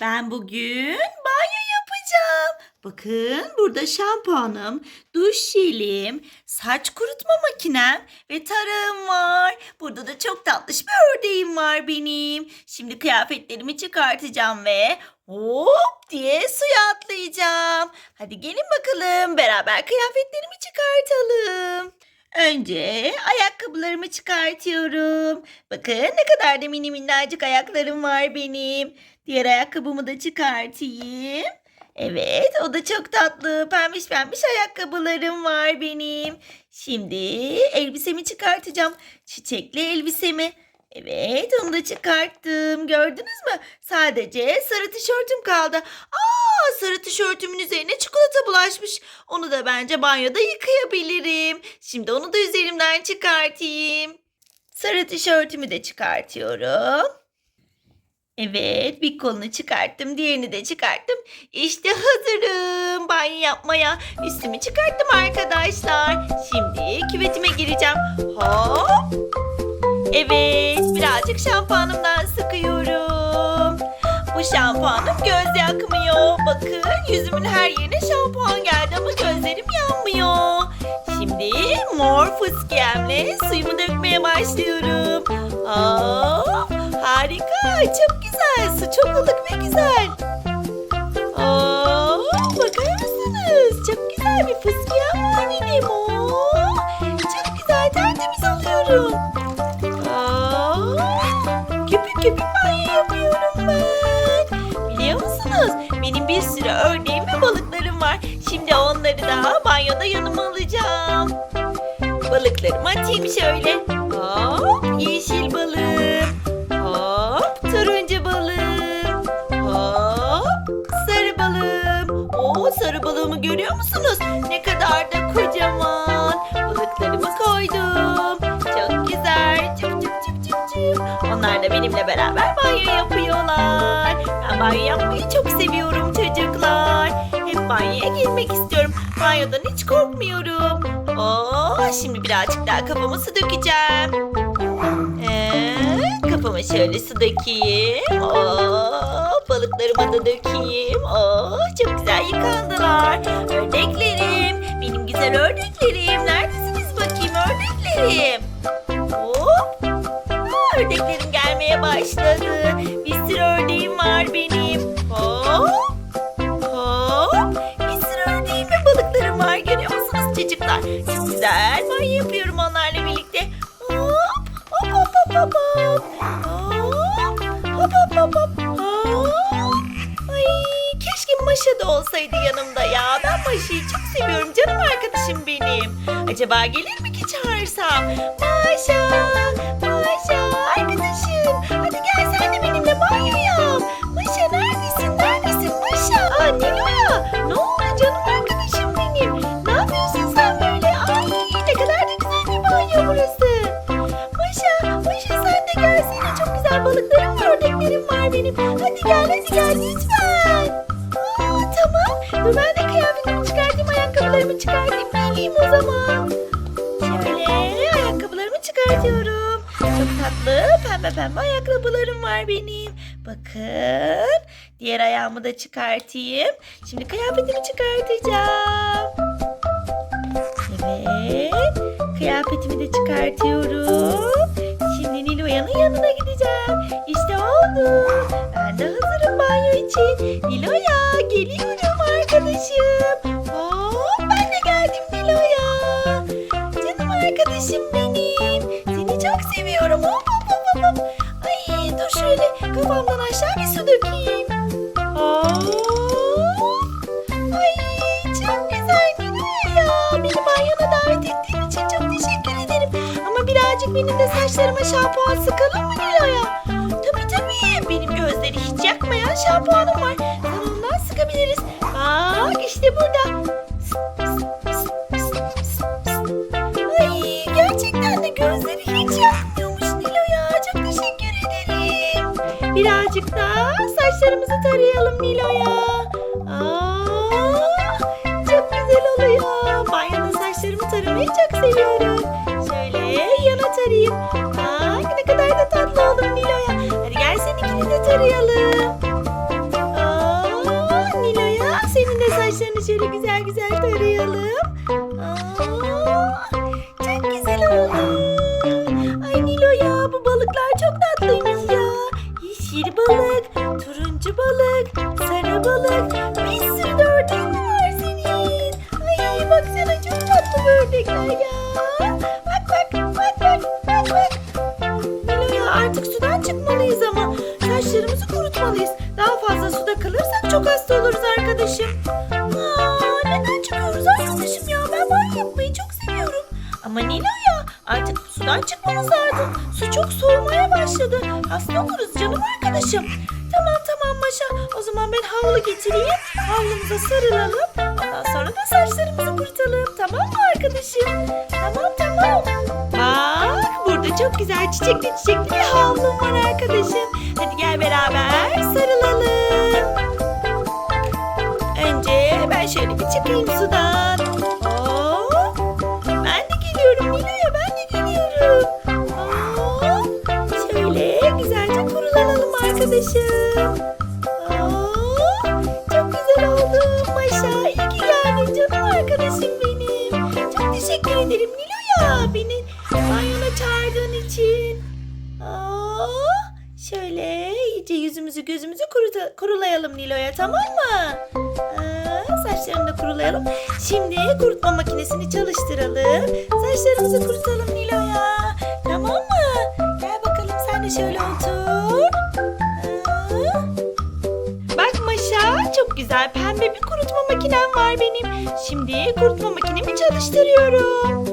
Ben bugün banyo yapacağım. Bakın burada şampuanım, duş jelim, saç kurutma makinem ve tarağım var. Burada da çok tatlış bir ördeğim var benim. Şimdi kıyafetlerimi çıkartacağım ve hop diye suya atlayacağım. Hadi gelin bakalım beraber kıyafetlerimi çıkartalım. Önce ayakkabılarımı çıkartıyorum. Bakın ne kadar da mini minnacık ayaklarım var benim. Diğer ayakkabımı da çıkartayım. Evet o da çok tatlı. Pembiş pembiş ayakkabılarım var benim. Şimdi elbisemi çıkartacağım. Çiçekli elbisemi. Evet onu da çıkarttım. Gördünüz mü? Sadece sarı tişörtüm kaldı. Aa sarı tişörtümün üzerine çikolata bulaşmış. Onu da bence banyoda yıkayabilirim. Şimdi onu da üzerimden çıkartayım. Sarı tişörtümü de çıkartıyorum. Evet bir kolunu çıkarttım diğerini de çıkarttım. İşte hazırım banyo yapmaya. Üstümü çıkarttım arkadaşlar. Şimdi küvetime gireceğim. Hop. Evet birazcık şampuanımdan sıkıyorum. Bu şampuanım göz yakmıyor. Bakın yüzümün her yerine şampuan geldi ama gözlerim yanmıyor. Şimdi mor fıskiyemle suyumu dökmeye başlıyorum. Aa, harika çok güzel su çok ılık ve güzel. Aa, bakar mısınız? Çok güzel bir fıskiyem var benim. Oo, köpük banyo yapıyorum ben. Biliyor musunuz? Benim bir sürü ördeğim ve balıklarım var. Şimdi onları da banyoda yanıma alacağım. Balıklarımı atayım şöyle. Benimle beraber banyo yapıyorlar. Ben banyo yapmayı çok seviyorum çocuklar. Hep banyoya girmek istiyorum. Banyodan hiç korkmuyorum. Oo, şimdi birazcık daha kafama su dökeceğim. Ee, kafama şöyle su dökeyim. Oo, balıklarıma da dökeyim. Oo, çok güzel yıkandılar. Çocuklar? Çok güzel banyo yapıyorum onlarla birlikte. Hop hop hop hop. Hop. Hop hop hop hop. Hop. Ay keşke Maşa da olsaydı yanımda ya. Ben Maşa'yı çok seviyorum. Canım arkadaşım benim. Acaba gelir mi ki çağırsam? Maşa. Maşa arkadaşım. Hadi gel sen de benimle banyo gel lütfen. Aa, tamam. Ben de kıyafetimi çıkartayım, ayakkabılarımı çıkartayım. Geleyim o zaman. Şöyle ayakkabılarımı çıkartıyorum. Çok tatlı pembe pembe ayakkabılarım var benim. Bakın. Diğer ayağımı da çıkartayım. Şimdi kıyafetimi çıkartacağım. Evet. Kıyafetimi de çıkartıyorum. Şimdi Nilo'yanın yanına gideceğim. İşte oldu. Ben de hazırım için. Nilo'ya geliyorum arkadaşım. Hop ben de geldim Nilo'ya. Canım arkadaşım benim. Seni çok seviyorum. Hop hop hop hop. Ay dur şöyle kafamdan aşağı bir su dökeyim. Hop. Ay çok güzel Nilo'ya ya. Beni banyona davet ettiğin için çok teşekkür ederim. Ama birazcık benim de saçlarıma şampuan sıkalım mı Nilo'ya? Birazcık daha saçlarımızı tarayalım Nilo'ya. Aa, çok güzel oluyor. Banyoda saçlarımı taramayı çok seviyorum. Şöyle balık. Nilo'ya artık sudan çıkmamız lazım. Su çok soğumaya başladı. Hasta oluruz canım arkadaşım. Tamam tamam Maşa. O zaman ben havlu getireyim. Havlumuza sarılalım. Ondan sonra da saçlarımızı kurutalım. Tamam mı arkadaşım? Tamam tamam. Bak burada çok güzel çiçekli çiçekli bir havlum var arkadaşım. Hadi gel beraber sarılalım. Önce ben şöyle bir çıkayım sudan. Teşekkür ederim Nilo'ya beni banyona çağırdığın için. Oo, şöyle iyice yüzümüzü gözümüzü kurulayalım Nilo'ya tamam mı? Aa, saçlarını da kurulayalım. Şimdi kurutma makinesini çalıştıralım. Saçlarımızı kurutalım Nilo'ya. Makinem var benim. Şimdi kurutma makinemi çalıştırıyorum.